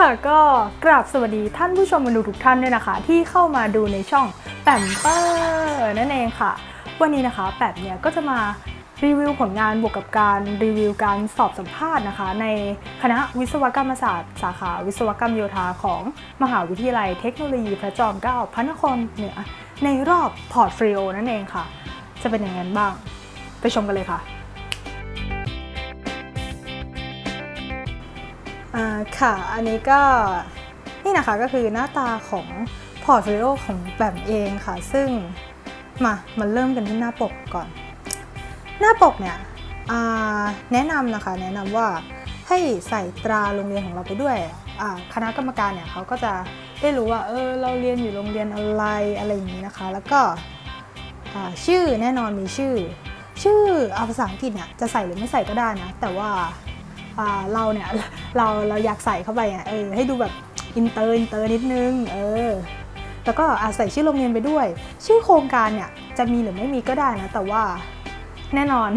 ค่ะก็กราบสวัสดีท่านผู้ชมมาดูทุกท่านด้วยนะคะ ที่เข้ามาดูในช่องแปมเปอร์นั่นเองค่ะ วันนี้นะคะแปมเนี่ยก็จะมารีวิวผลงานบวกกับการรีวิวการสอบสัมภาษณ์นะคะ ในคณะวิศวกรรมศาสตร์สาขาวิศวกรรมโยธาของมหาวิทยาลัยเทคโนโลยีพระจอมเกล้าพระนครเหนือในรอบพอร์ตฟรีโอนั่นเองค่ะ จะเป็นอย่างนั้นบ้าง ไปชมกันเลยค่ะ อ่าค่ะ อันนี้ก็นี่นะคะก็คือหน้าตาของพอร์ตโฟลิโอของแบมเองค่ะ ซึ่งมามันเริ่มกันที่หน้าปกก่อน หน้าปกเนี่ยแนะนำนะคะแนะนำว่าให้ใส่ตราโรงเรียนของเราไปด้วย คณะกรรมการเนี่ยเขาก็จะได้รู้ว่าเออเราเรียนอยู่โรงเรียนอะไรอะไรอย่างนี้นะคะ แล้วก็ชื่อแน่นอนมีชื่อ ชื่อเอาภาษาอังกฤษเนี่ยจะใส่หรือไม่ใส่ก็ได้นะ แต่ว่า เราเนี่ยเราเราอยากใส่เข้าไปอะเออให้ดูแบบอินเตอร์อินเตอร์นิดนึงเออแล้วก็อาใส่ชื่อโรงเรียนไปด้วย ชื่อโครงการเนี่ยจะมีหรือไม่มีก็ได้นะ แต่ว่าแน่นอน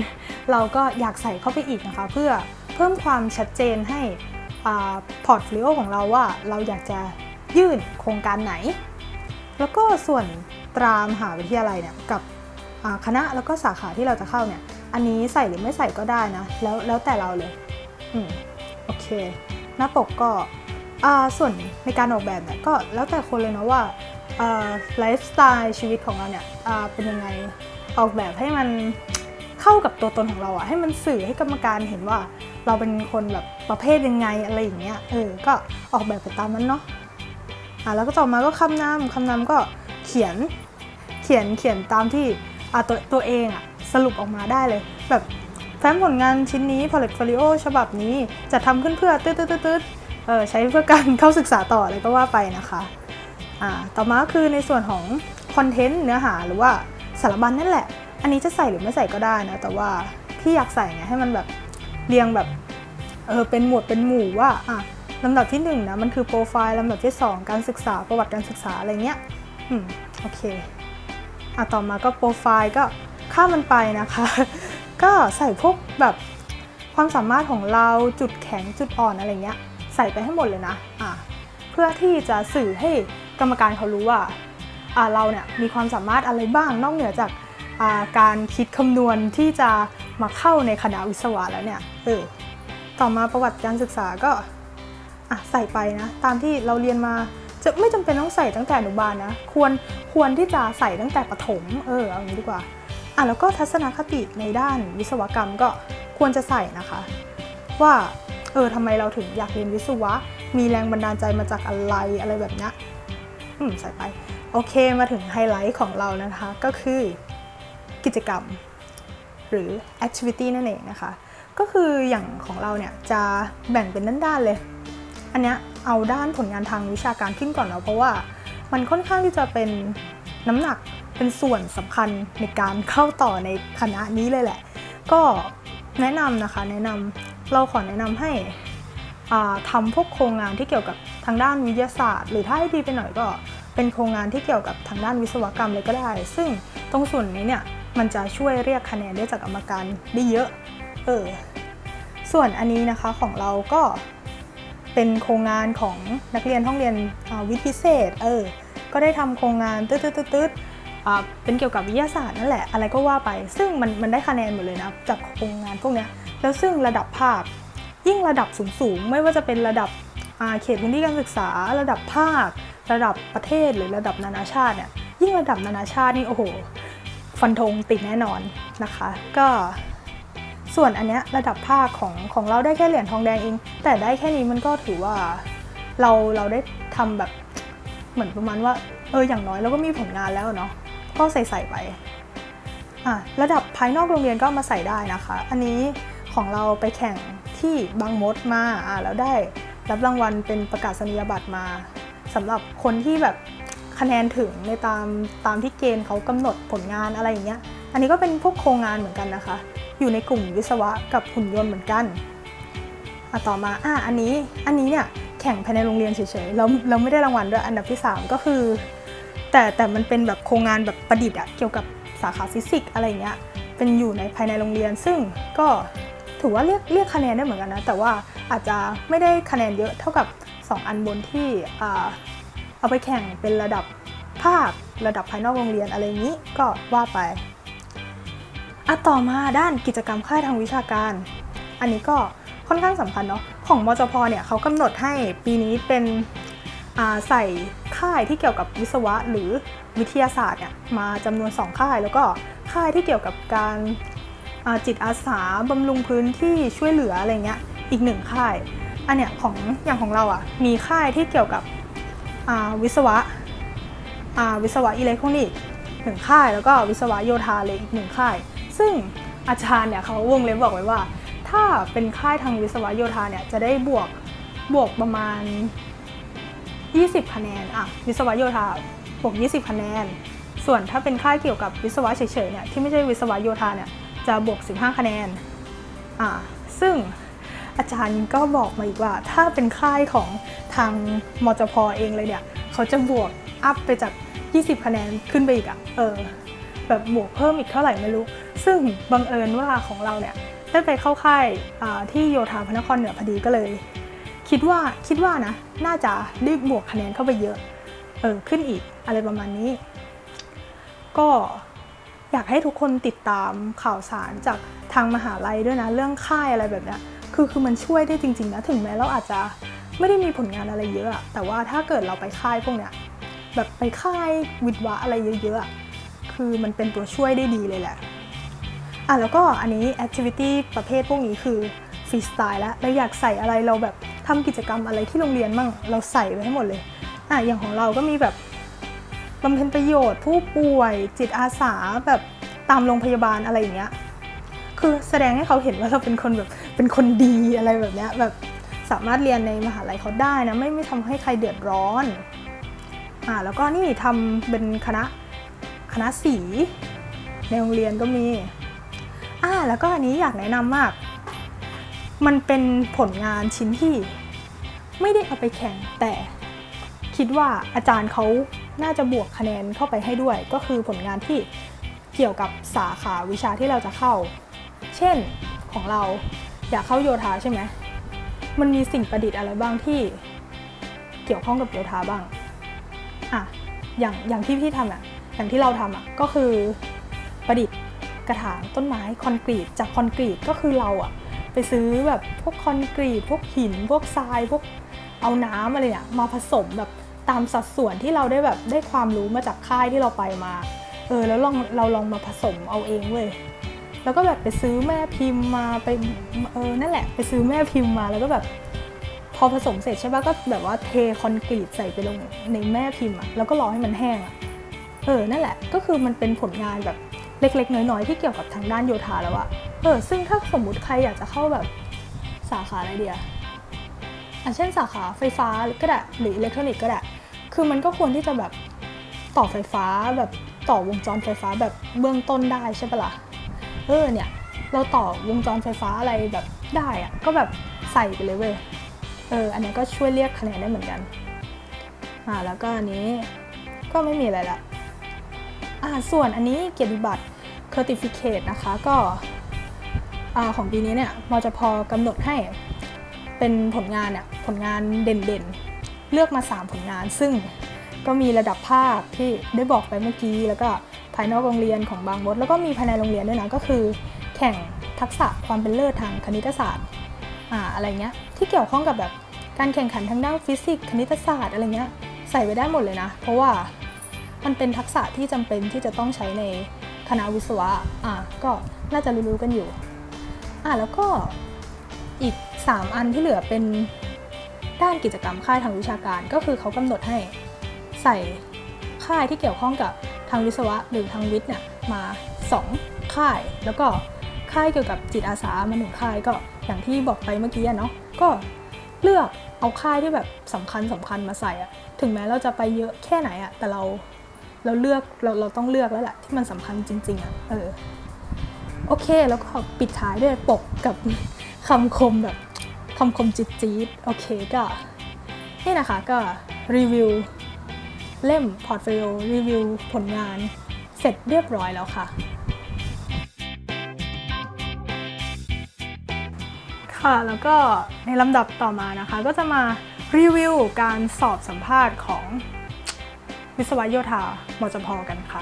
เราก็อยากใส่เข้าไปอีกนะคะ เพื่อเพิ่มความชัดเจนให้พอร์ตโฟลิโอของเราว่าเราอยากจะยื่นโครงการไหน แล้วก็ส่วนตรามหาวิทยาลัยเนี่ยกับคณะแล้วก็สาขาที่เราจะเข้าเนี่ยอันนี้ใส่หรือไม่ใส่ก็ได้นะ แล้วแล้วแต่เราเลย อืมโอเค หน้าปกก็ส่วนในการออกแบบเนี่ยก็แล้วแต่คนเลยนะว่าไลฟ์สไตล์ชีวิตของเราเนี่ยเป็นยังไงออกแบบให้มันเข้ากับตัวตนของเราอะให้มันสื่อให้กรรมการเห็นว่าเราเป็นคนแบบประเภทยังไงอะไรอย่างเงี้ยเออก็ออกแบบไปตามนั้นเนาะอ่าแล้วก็ต่อมาก็คำนำคำนำก็เขียนเขียนเขียนตามที่อ่าตัวตัวเองอะสรุปออกมาได้เลย แบบ แฟ้มผลงานชิ้นนี้ portfolio ฉบับนี้จะทำขึ้นเพื่อตืดตืดตืดเออใช้เพื่อการเข้าศึกษาต่ออะไรก็ว่าไปนะคะอ่าต่อมาคือในส่วนของคอนเทนต์เนื้อหาหรือว่าสารบัญนั่นแหละ อันนี้จะใส่หรือไม่ใส่ก็ได้นะ แต่ว่าพี่อยากใส่ไงให้มันแบบเรียงแบบเออเป็นหมวดเป็นหมู่ว่าอะลำดับที่1นงนะมันคือโปรไฟล์ลำดับที่ 2 การศึกษาประวัติการศึกษาอะไรเงี้ยอืมโอเคอะต่อมาก็โปรไฟล์ก็ข้ามมันไปนะคะ ก็ใส่พวกแบบความสามารถของเราจุดแข็งจุดอ่อนอะไรเงี้ยใส่ไปให้หมดเลยนะอะเพื่อที่จะสื่อให้กรรมการเขารู้ว่าอะเราเนี่ยมีความสามารถอะไรบ้างนอกเหนือจากอ่าการคิดคำนวณที่จะมาเข้าในคณะวิศวะแล้วเนี่ยเออต่อมาประวัติการศึกษาก็อะใส่ไปนะตามที่เราเรียนมาจะไม่จำเป็นต้องใส่ตั้งแต่อนุบาลนะ ควรควรที่จะใส่ตั้งแต่ประถม เออเอางี้ดีกว่าะแล้วก็ทัศนคติในด้านวิศวกรรมก็ควรจะใส่นะคะ ว่าเออทำไมเราถึงอยากเรียนวิศวะ มีแรงบันดาลใจมาจากอะไรอะไรแบบนี้อืมใส่ไป โอเคมาถึงไฮไลท์ของเรานะคะก็คือกิจกรรม หรือ activity นั่นเองนะคะ ก็คืออย่างของเราเนี่ยจะแบ่งเป็นด้านๆเลย อันเนี้ยเอาด้านผลงานทางวิชาการขึ้นก่อนเนาะเพราะว่ามันค่อนข้างที่จะเป็นน้ำหนัก เป็นส่วนสำคัญในการเข้าต่อในคณะนี้เลยแหละ ก็แนะนำนะคะแนะนำเราขอแนะนำให้ทำพวกโครงงานที่เกี่ยวกับทางด้านวิทยาศาสตร์ หรือถ้าให้ดีไปหน่อยก็เป็นโครงงานที่เกี่ยวกับทางด้านวิศวกรรมเลยก็ได้ ซึ่งตรงส่วนนี้เนี่ยมันจะช่วยเรียกคะแนนได้จากกรรมการได้เยอะ เออ ส่วนอันนี้นะคะของเราก็เป็นโครงงานของนักเรียนห้องเรียนวิทย์พิเศษ เออ ก็ได้ทำโครงงานตืดตืดตืดตืดอ่า เป็นเกี่ยวกับวิทยาศาสตร์นั่นแหละอะไรก็ว่าไป ซึ่งมันมันได้คะแนนหมดเลยนะจากโครงงานพวกนี้แล้วซึ่งระดับภาคยิ่งระดับสูงสูงๆ ไม่ว่าจะเป็นระดับเขตพื้นที่การศึกษา ระดับภาค ระดับประเทศหรือระดับนานาชาติเนี่ยยิ่งระดับนานาชาตินี่โอ้โหฟันธงติดแน่นอนนะคะ ก็ส่วนอันเนี้ยระดับภาคของของเราได้แค่เหรียญทองแดงเอง แต่ได้แค่นี้มันก็ถือว่าเราเราได้ทำแบบเหมือนประมาณว่าเอออย่างน้อยเราก็มีผลงานแล้วเนาะ ก็ใส่ใส่ไปอะระดับภายนอกโรงเรียนก็มาใส่ได้นะคะ อันนี้ของเราไปแข่งที่บางมดมาอะแล้วได้รับรางวัลเป็นประกาศนียบัตรมาสำหรับคนที่แบบคะแนนถึงในตามตามที่เกณฑ์เขากำหนดผลงานอะไรอย่างเงี้ย อันนี้ก็เป็นพวกโครงงานเหมือนกันนะคะ อยู่ในกลุ่มวิศวะกับหุ่นยนต์เหมือนกันอะต่อมาอะอันนี้อันนี้เนี่ยแข่งภายในโรงเรียนเฉยๆเราเราไม่ได้รางวัลด้วยอันดับที่ 3 ก็คือ แต่แต่มันเป็นแบบโครงงานแบบประดิษฐ์อะเกี่ยวกับสาขาฟิสิกส์อะไรเงี้ยเป็นอยู่ในภายในโรงเรียน ซึ่งก็ถือว่าเรียกเรียกคะแนนได้เหมือนกันนะ แต่ว่าอาจจะไม่ได้คะแนนเยอะเท่ากับ 2 อันบนที่เอาไปแข่งเป็นระดับภาคระดับภายนอกโรงเรียนอะไรนี้ก็ว่าไปอะต่อมาด้านกิจกรรมค่ายทางวิชาการ อันนี้ก็ค่อนข้างสำคัญเนาะของมจพเนี่ยเขากำหนดให้ปีนี้เป็น ใส่ค่ายที่เกี่ยวกับวิศวะหรือวิทยาศาสตร์เนี่ยมาจำนวน 2 ค่าย แล้วก็ค่ายที่เกี่ยวกับการาจิตอาสาบำรุงพื้นที่ช่วยเหลืออะไรเงี้ยอีกหนึ่งค่ายอันเนี้ยของอย่างของเราอะ่ะมีค่ายที่เกี่ยวกับวิศวะวิศวะอิเล็กทรอนิกส์หนึ่งค่าย แล้วก็วิศวะโยธาเลยอีกหนึ่งค่าย ซึ่งอาจารย์เนี่ยเขาวงเล็บบอกไว้ว่า ถ้าเป็นค่ายทางวิศวะโยธาเนี่ยจะได้บวกบวกประมาณ 20 คะแนนอะวิศวะโยธาบวก 20 คะแนน ส่วนถ้าเป็นค่ายเกี่ยวกับวิศวะเฉยๆเนี่ยที่ไม่ใช่วิศวะโยธาเนี่ยจะบวก 15 คะแนนอ่าซึ่งอาจารย์ก็บอกมาอีกว่าถ้าเป็นค่ายของทางมจพเองเลยเนี่ย เขาจะบวกอัพไปจาก 20 คะแนนขึ้นไปอีกอะเออแบบบวกเพิ่มอีกเท่าไหร่ไม่รู้ ซึ่งบังเอิญว่าของเราเนี่ยได้ไปเข้าค่ายอ่าที่โยธาพระนครเหนือพอดีก็เลย คิดว่าคิดว่านะ น่าจะได้บวกคะแนนเข้าไปเยอะ เออขึ้นอีกอะไรประมาณนี้ ก็อยากให้ทุกคนติดตามข่าวสารจากทางมหาลัยด้วยนะ เรื่องค่ายอะไรแบบเนี้ยคือคือมันช่วยได้จริงๆนะถึงแม้เราอาจจะไม่ได้มีผลงานอะไรเยอะ แต่ว่าถ้าเกิดเราไปค่ายพวกเนี้ยแบบไปค่ายวิทย์วะอะไรเยอะๆอะคือมันเป็นตัวช่วยได้ดีเลยแหละ อะแล้วก็อันนี้ activity ประเภทพวกนี้คือฟรีสไตล์แล้วเราอยากใส่อะไรเราแบบ ทำกิจกรรมอะไรที่โรงเรียนมั่งเราใส่ไว้ให้หมดเลยอะอย่างของเราก็มีแบบบำเพ็ญประโยชน์ ผู้ป่วยจิตอาสาแบบตามโรงพยาบาลอะไรอย่างเงี้ยคือแสดงให้เขาเห็นว่าเราเป็นคนแบบเป็นคนดีอะไรแบบเนี้ยแบบสามารถเรียนในมหาลัยเขาได้นะไม่ไม่ทำให้ใครเดือดร้อนอ่าแล้วก็นี่ทำเป็นคณะคณะสีในโรงเรียนก็มีอ่าแล้วก็อันนี้อยากแนะนำมาก มันเป็นผลงานชิ้นที่ไม่ได้เอาไปแข่งแต่คิดว่าอาจารย์เขาน่าจะบวกคะแนนเข้าไปให้ด้วย ก็คือผลงานที่เกี่ยวกับสาขาวิชาที่เราจะเข้า เช่นของเราอยากเข้าโยธาใช่ไหมมันมีสิ่งประดิษฐ์อะไรบ้างที่เกี่ยวข้องกับโยธาบ้างอะอย่างอย่างที่พี่ทำอะอย่างที่เราทำอะก็คือประดิษฐ์กระถางต้นไม้คอนกรีตจากคอนกรีตก็คือเราอะ ไปซื้อแบบพวกคอนกรีต พวกหิน พวกทราย พวกเอาน้ำอะไรเนี่ยมาผสมแบบตามสัดส่วนที่เราได้แบบได้ความรู้มาจากค่ายที่เราไปมา เออแล้วลองเราลองมาผสมเอาเองเว้ยแล้วก็แบบไปซื้อแม่พิมพ์มาไปเออนั่นแหละไปซื้อแม่พิมพ์มาแล้วก็แบบพอผสมเสร็จใช่ปะก็แบบว่าเทคอนกรีตใส่ไปลงในแม่พิมพ์อะแล้วก็รอให้มันแห้งอะเออนั่นแหละก็คือมันเป็นผลงานแบบเล็กๆ น้อยๆ ที่เกี่ยวกับทางด้านโยธาแล้วอะ เออซึ่งถ้าสมมุติใครอยากจะเข้าแบบสาขาอะไรเดียอะเช่นสาขาไฟฟ้าก็ได้หรืออิเล็กทรอนิกส์ก็ได้ คือมันก็ควรที่จะแบบต่อไฟฟ้าแบบต่อวงจรไฟฟ้าแบบเบื้องต้นได้ใช่ปะล่ะ เออเนี่ย เราต่อวงจรไฟฟ้าอะไรแบบได้อะก็แบบใส่ไปเลยเว้ย เอออันนี้ก็ช่วยเรียกคะแนนได้เหมือนกัน อ่าแล้วก็อันนี้ก็ไม่มีอะไรละ อ่าส่วนอันนี้เกียรติบัตร Certificate นะคะก็ ของปีนี้เนี่ยมจพกำหนดให้เป็นผลงานเนี่ยผลงานเด่นๆ เลือกมา 3 ผลงาน ซึ่งก็มีระดับภาคที่ได้บอกไปเมื่อกี้ แล้วก็ภายนอกโรงเรียนของบางมด แล้วก็มีภายในโรงเรียนด้วยนะก็คือ แข่งทักษะความเป็นเลิศทางคณิตศาสตร์อ่าอะไรเงี้ยที่เกี่ยวข้องกับแบบการแข่งขันทางด้านฟิสิกส์คณิตศาสตร์อะไรเงี้ยใส่ไว้ได้หมดเลยนะ เพราะว่ามันเป็นทักษะที่จำเป็นที่จะต้องใช้ในคณะวิศวะอ่าก็น่าจะรู้ๆกันอยู่ อ่าแล้วก็อีก 3 อันที่เหลือเป็นด้านกิจกรรมค่ายทางวิชาการ ก็คือเขากำหนดให้ใส่ค่ายที่เกี่ยวข้องกับทางวิศวะหรือทางวิทย์เนี่ยมา 2 ค่าย แล้วก็ค่ายเกี่ยวกับจิตอาสามาหนึ่งค่ายก็อย่างที่บอกไปเมื่อกี้เนาะก็เลือกเอาค่ายที่แบบสำคัญสำคัญมาใส่อะถึงแม้เราจะไปเยอะแค่ไหนอะแต่เราเราเลือกเราเราต้องเลือกแล้วแหละที่มันสำคัญจริงๆอะเออ อเค แล้วก็ปิดท้ายด้วยปกกับคำคมแบบคำคมจิตจี๊ดโอเคก็นี่นะคะก็รีวิวเล่มพอร์ตโฟลิโอรีวิวผลงานเสร็จเรียบร้อยแล้วค่ะ ค่ะแล้วก็ในลำดับต่อมานะคะ ก็จะมารีวิวการสอบสัมภาษณ์ของวิศวโยธามจพกันค่ะ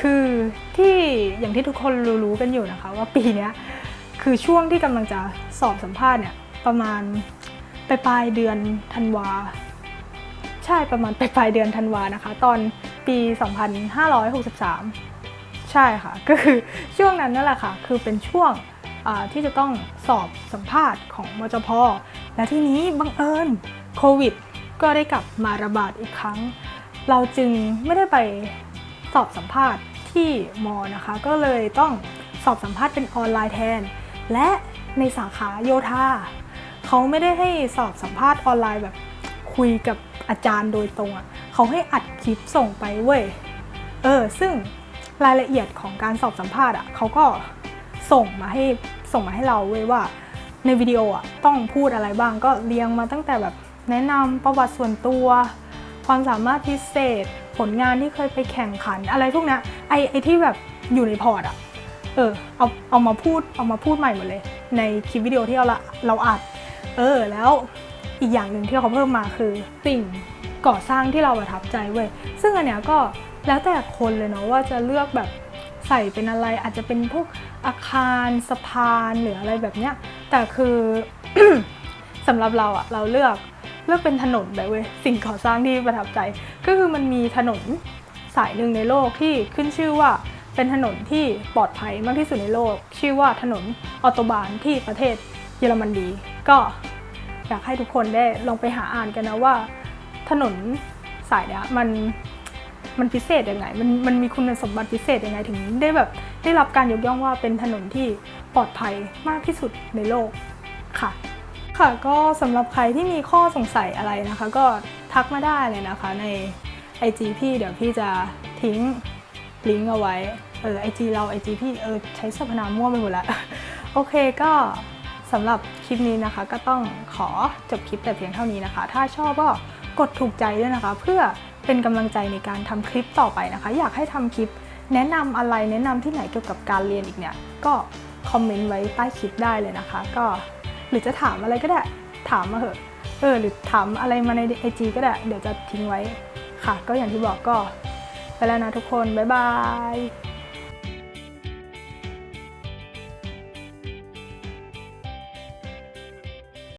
คือที่อย่างที่ทุกคนรู้ๆกันอยู่นะคะ ว่าปีนี้คือช่วงที่กำลังจะสอบสัมภาษณ์เนี่ยประมาณปลายปลายเดือนธันวา ใช่ประมาณปลายปลายเดือนธันวานะคะ ตอนปี 2563 ใช่ค่ะ ก็คือช่วงนั้นนั่นแหละค่ะ คือเป็นช่วงที่จะต้องสอบสัมภาษณ์ของมจพและที่นี้บังเอิญโควิด ก็ได้กลับมาระบาดอีกครั้ง เราจึงไม่ได้ไป สอบสัมภาษณ์ที่มอนะคะ ก็เลยต้องสอบสัมภาษณ์เป็นออนไลน์แทน และในสาขาโยธาเขาไม่ได้ให้สอบสัมภาษณ์ออนไลน์แบบคุยกับอาจารย์โดยตรงอะ่ะเขาให้อัดคลิปส่งไปเว้ยเออซึ่งรายละเอียดของการสอบสัมภาษณ์อะเขาก็ส่งมาให้ส่งมาให้เราเว้ยว่า ในวิดีโออะต้องพูดอะไรบ้างก็เรียงมาตั้งแต่แบบแนะนำประวัติส่วนตัว ความสามารถพิเศษ ผลงานที่เคยไปแข่งขันอะไรพวกนี้ไอไอที่แบบอยู่ในพอร์ตอะเออเอาเอามาพูดเอามาพูดใหม่หมดเลย ในคลิปวิดีโอที่เราละเราอัดเออแล้วอีกอย่างหนึ่งที่เขาเพิ่มมาคือสิ่งก่อสร้างที่เราประทับใจเว้ยซึ่งอันเนี้ยก็แล้วแต่คนเลยเนาะว่าจะเลือกแบบใส่เป็นอะไรอาจจะเป็นพวกอาคารสะพานหรืออะไรแบบเนี้ยแต่คือสำหรับเราอะเราเลือก เลือกเป็นถนนไปเว้ยสิ่งก่อสร้างที่ประทับใจ ก็คือมันมีถนนสายหนึ่งในโลกที่ขึ้นชื่อว่าเป็นถนนที่ปลอดภัยมากที่สุดในโลก ชื่อว่าถนนออโตบานที่ประเทศเยอรมนีก็อยากให้ทุกคนได้ลองไปหาอ่านกันนะว่า ถนนสายเนี้ยมันมันพิเศษยังไง มันมันมีคุณสมบัติพิเศษยังไงถึงได้แบบได้รับการยกย่องว่าเป็นถนนที่ปลอดภัยมากที่สุดในโลกค่ะ ค่ะก็สำหรับใครที่มีข้อสงสัยอะไรนะคะ ก็ทักมาได้เลยนะคะใน IG พี่เดี๋ยวพี่จะทิ้งลิงก์เอาไว้เออ IG เรา IG พี่เออใช้สรรพนามมั่วไปหมดแล้วโอเคก็สำหรับคลิปนี้นะคะ ก็ต้องขอจบคลิปแต่เพียงเท่านี้นะคะ ถ้าชอบก็กดถูกใจด้วยนะคะ เพื่อเป็นกำลังใจในการทำคลิปต่อไปนะคะ อยากให้ทำคลิปแนะนำอะไรแนะนำที่ไหนเกี่ยวกับการเรียนอีกเนี่ย ก็คอมเมนต์ไว้ใต้คลิปได้เลยนะคะ ก็ หรือจะถามอะไรก็ได้ถามมาเหอะเออหรือถามอะไรมาในไอจีก็ได้ เดี๋ยวจะทิ้งไว้ค่ะ ก็อย่างที่บอกก็ไปแล้วนะทุกคน บ๊ายบาย